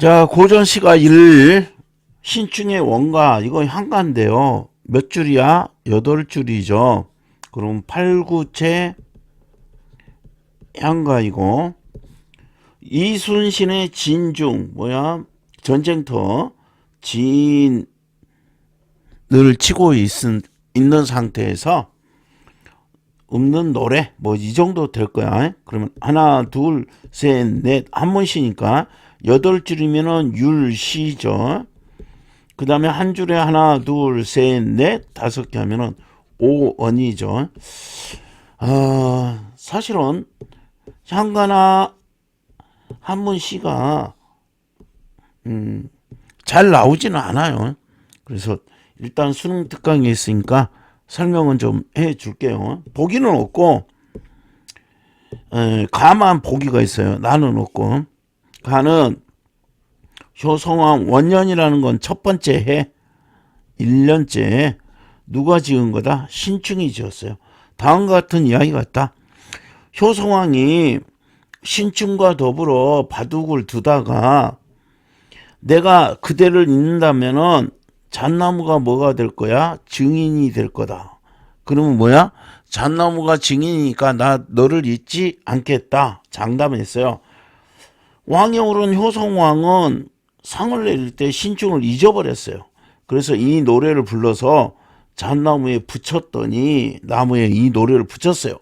자, 고전시가 1, 신충의 원가, 이거 한가인데요. 몇 줄이야? 8줄이죠. 그럼 8, 9채 향가이고, 이순신의 진중, 뭐야? 전쟁터, 진을 치고 있은, 있는 상태에서 없는 노래, 뭐 이 정도 될 거야. 그러면 하나, 둘, 셋, 넷, 한 번씩이니까 여덟 줄이면은 율시죠. 그 다음에 한 줄에 하나, 둘, 셋, 넷, 다섯 개 하면은 오원이죠. 아, 사실은 향가나 한문 시가 음, 잘 나오지는 않아요. 그래서 일단 수능 특강이 있으니까 설명은 좀 해 줄게요. 보기는 없고 에, 가만 보기가 있어요. 나는 없고 가는 효성왕 원년이라는 건 첫 번째 해 1년째 누가 지은 거다? 신충이 지었어요. 다음과 같은 이야기가 있다. 효성왕이 신충과 더불어 바둑을 두다가 내가 그대를 잊는다면은 잣나무가 뭐가 될 거야? 증인이 될 거다. 그러면 뭐야? 잣나무가 증인이니까 나 너를 잊지 않겠다. 장담했어요. 오른 효성왕은 상을 내릴 때 신중을 잊어버렸어요. 그래서 이 노래를 불러서 잣나무에 붙였더니 나무에 이 노래를 붙였어요.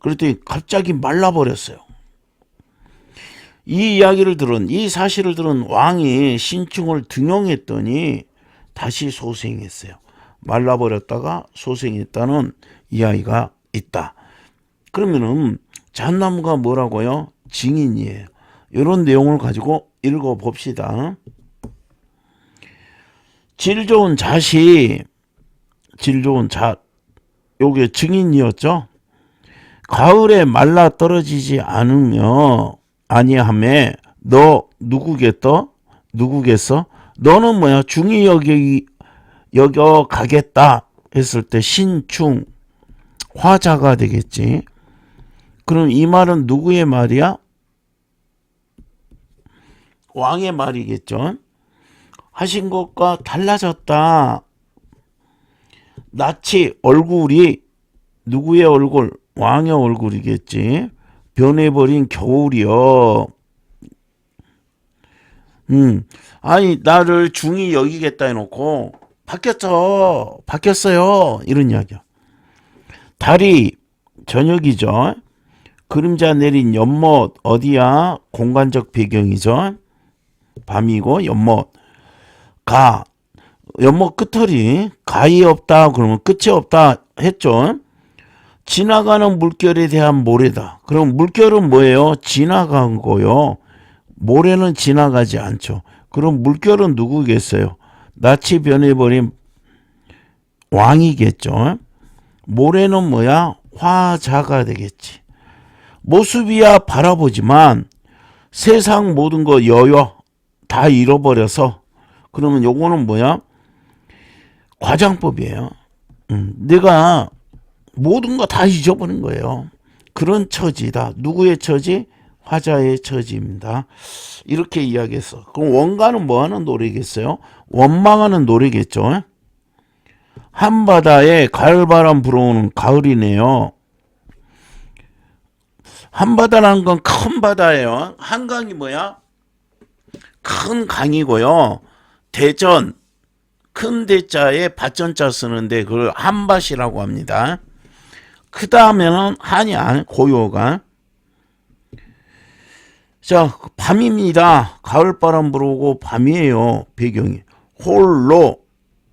그랬더니 갑자기 말라버렸어요. 이 이야기를 들은 이 사실을 들은 왕이 신충을 등용했더니 다시 소생했어요. 말라버렸다가 소생했다는 이야기가 있다. 그러면은 잣나무가 뭐라고요? 증인이에요. 이런 내용을 가지고 읽어 봅시다. 질 좋은 잣이 질 좋은 잣 요게 증인이었죠. 가을에 말라 떨어지지 않으며 아니함에 너 누구겠어? 누구겠어? 너는 뭐야? 중이 여기 여겨 가겠다 했을 때 신충 화자가 되겠지. 그럼 이 말은 누구의 말이야? 왕의 말이겠죠. 하신 것과 달라졌다. 낯이 얼굴이 누구의 얼굴? 왕의 얼굴이겠지. 변해버린 겨울이여. 음, 아니 나를 중이 여기겠다 해놓고 바뀌었어, 바뀌었어요 이런 이야기야. 달이 저녁이죠. 그림자 내린 연못 어디야? 공간적 배경이죠. 밤이고 연못 가 연못 끝털이 가히 없다 그러면 끝이 없다 했죠. 지나가는 물결에 대한 모래다. 그럼 물결은 뭐예요? 지나간 거요. 모래는 지나가지 않죠. 그럼 물결은 누구겠어요? 낯이 변해버린 왕이겠죠. 모래는 뭐야? 화자가 되겠지. 모습이야 바라보지만 세상 모든 거 여여 다 잃어버려서 그러면 요거는 뭐야? 과장법이에요. 음, 내가 모든 거 다 잊어버린 거예요. 그런 처지다. 누구의 처지? 화자의 처지입니다. 이렇게 이야기했어. 그럼 원가는 뭐 하는 노래겠어요? 원망하는 노래겠죠. 한바다에 가을바람 불어오는 가을이네요. 한바다라는 건 큰 바다예요. 한강이 뭐야? 큰 강이고요. 대전, 큰 대자에 밭전자 쓰는데 그걸 한밭이라고 합니다. 하면은 한이 안 고요가. 자, 밤입니다. 가을바람 불어오고 밤이에요. 배경이. 홀로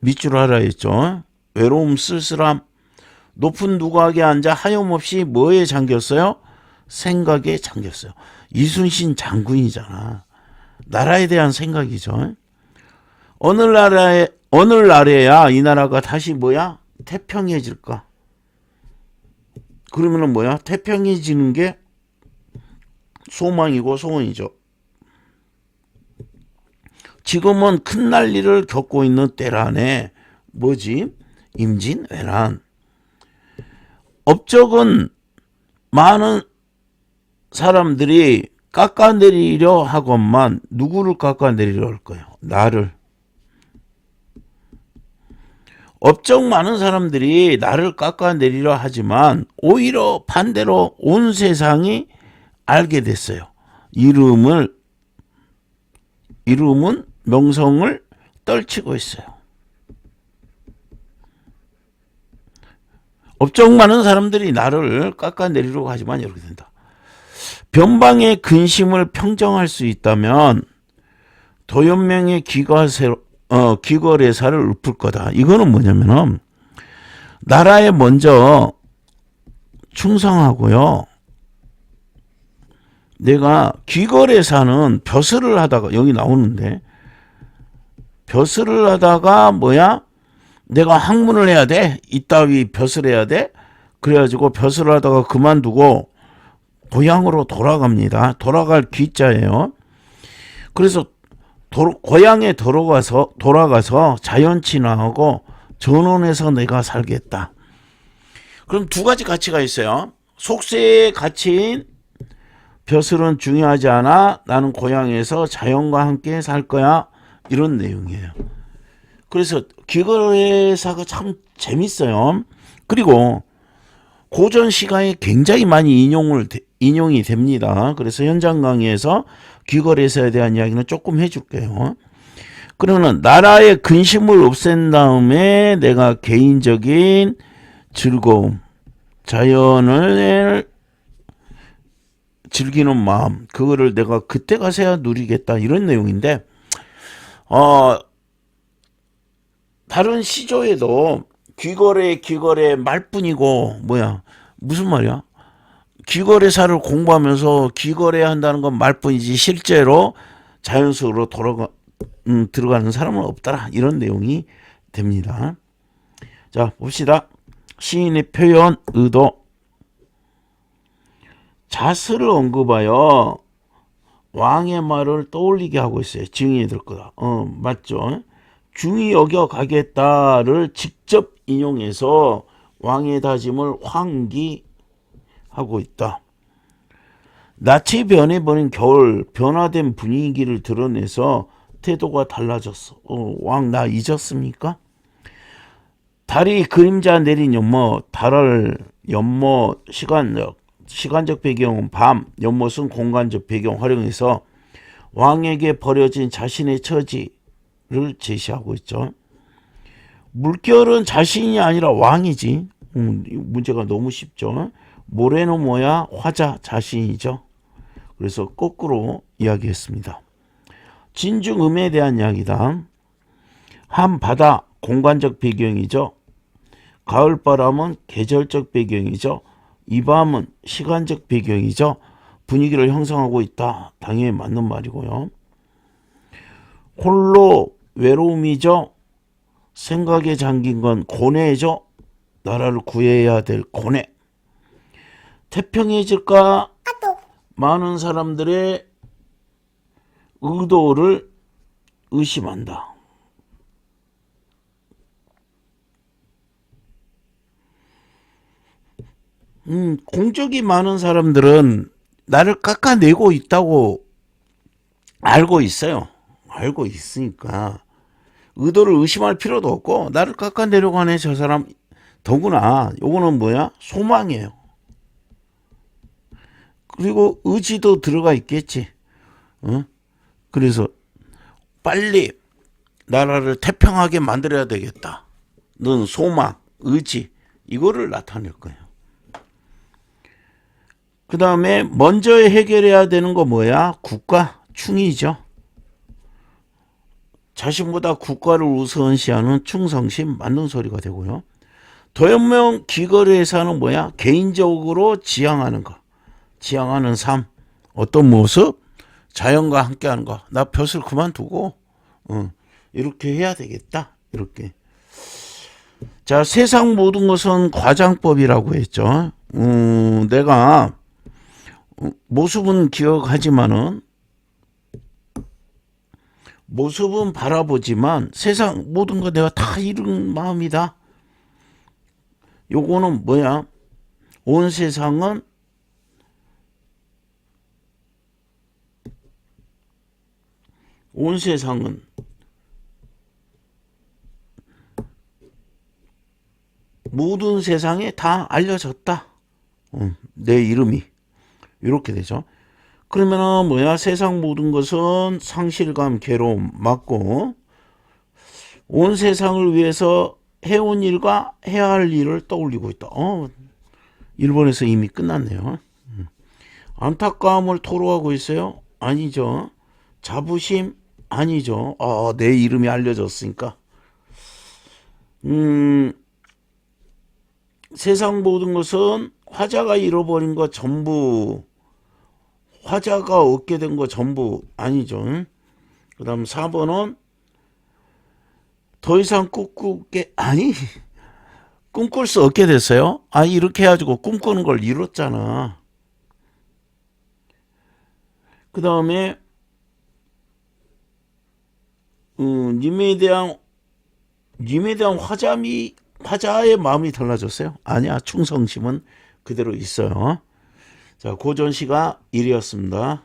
밑줄 알아 했죠. 외로움 쓸쓸함. 높은 누각에 앉아 하염없이 뭐에 잠겼어요? 생각에 잠겼어요. 이순신 장군이잖아. 나라에 대한 생각이죠. 어느 나라에 어느 날에야 이 나라가 다시 뭐야? 태평해질까? 그러면은 뭐야? 태평해지는 게 소망이고 소원이죠. 지금은 큰 난리를 겪고 있는 때라네. 뭐지? 임진왜란. 업적은 많은 사람들이 깎아내리려 하건만 누구를 깎아내리려 할 거예요? 나를. 업적 많은 사람들이 나를 깎아내리려 하지만 오히려 반대로 온 세상이 알게 됐어요. 이름을 이름은 명성을 떨치고 있어요. 업적 많은 사람들이 나를 깎아내리려고 하지만 이렇게 된다. 변방의 근심을 평정할 수 있다면 도연명의 기과세, 어, 기거래사를 읊을 거다. 이거는 뭐냐면은 나라에 먼저 충성하고요. 내가 귀거래사는 벼슬을 하다가 여기 나오는데 벼슬을 하다가 뭐야? 내가 학문을 해야 돼. 이따위 벼슬 해야 돼. 그래가지고 벼슬을 하다가 그만두고 고향으로 돌아갑니다. 돌아갈 귀자예요. 그래서 도, 고향에 돌아가서 돌아가서 자연 친화하고 전원해서 내가 살겠다. 그럼 두 가지 가치가 있어요. 속세의 가치인 벼슬은 중요하지 않아. 나는 고향에서 자연과 함께 살 거야. 이런 내용이에요. 그래서 기거래사가 참 재밌어요. 그리고 고전 시가에 굉장히 많이 인용을 인용이 됩니다. 그래서 현장 강의에서 귀거래사에 대한 이야기는 조금 해줄게요. 그러면 나라의 근심을 없앤 다음에 내가 개인적인 즐거움, 자연을 즐기는 마음, 그거를 내가 그때 가서야 누리겠다 이런 내용인데, 어 다른 시조에도 귀거래 귀거래 말뿐이고 뭐야 무슨 말이야? 귀거래사를 공부하면서 귀거래 한다는 건 말뿐이지 실제로 자연스러로 돌아가 음, 들어가는 사람은 없더라 이런 내용이 됩니다. 자 봅시다. 시인의 표현 의도 자스를 언급하여 왕의 말을 떠올리게 하고 있어요. 증인이 될 거다. 어 맞죠? 중히 여겨 가겠다를 직접 인용해서 왕의 다짐을 환기하고 있다. 낯이 변해버린 겨울 변화된 분위기를 드러내서 태도가 달라졌어. 어, 왕나 잊었습니까? 달이 그림자 내린 연못, 달을 연못 시간적 시간적 배경은 밤, 연못은 공간적 배경 활용해서 왕에게 버려진 자신의 처지를 제시하고 있죠. 물결은 자신이 아니라 왕이지. 음, 문제가 너무 쉽죠. 모래는 뭐야? 화자 자신이죠. 그래서 거꾸로 이야기했습니다. 진중음에 대한 이야기다. 한 바다 공간적 배경이죠. 가을바람은 계절적 배경이죠. 이 밤은 시간적 배경이죠. 분위기를 형성하고 있다. 당연히 맞는 말이고요. 홀로 외로움이죠. 생각에 잠긴 건 고뇌죠. 나라를 구해야 될 고뇌. 태평해질까? 많은 사람들의 의도를 의심한다. 음, 공적이 많은 사람들은 나를 깎아내고 있다고 알고 있어요. 알고 있으니까 의도를 의심할 필요도 없고 나를 깎아내려고 하네 저 사람 더구나 요거는 뭐야 소망이에요. 그리고 의지도 들어가 있겠지. 어? 그래서 빨리 나라를 태평하게 만들어야 되겠다. 넌 소망, 의지 이거를 나타낼 거예요. 그 다음에 먼저 해결해야 되는 거 뭐야? 국가 충이죠. 자신보다 국가를 우선시하는 충성심 맞는 소리가 되고요. 도연명 기거래에서는 뭐야? 개인적으로 지향하는 거. 지향하는 삶. 어떤 모습? 자연과 함께하는 거. 나 벼슬 그만두고 어, 이렇게 해야 되겠다. 이렇게. 자, 세상 모든 것은 과장법이라고 했죠. 음, 내가 모습은 기억하지만은 모습은 바라보지만 세상 모든 거 내가 다 잃은 마음이다. 요거는 뭐야? 온 세상은 온 세상은 모든 세상에 다 알려졌다. 음, 내 이름이 이렇게 되죠. 그러면은 뭐야? 세상 모든 것은 상실감, 괴로움 맞고 온 세상을 위해서 해온 일과 해야 할 일을 떠올리고 있다. 어, 일본에서 이미 끝났네요. 음. 안타까움을 토로하고 있어요? 아니죠. 자부심? 아니죠. 아, 내 이름이 알려졌으니까. 음, 세상 모든 것은 화자가 잃어버린 거 전부 화자가 얻게 된 거 전부 아니죠. 그 다음 4번은 더 이상 꿈꾸게 아니 꿈꿀 수 없게 됐어요. 아 이렇게 해가지고 꿈꾸는 걸 이뤘잖아. 그 다음에 음, 님에 대한 님에 대한 화자미 화자의 마음이 달라졌어요? 아니야 충성심은 그대로 있어요. 자 고전 시가 1이었습니다.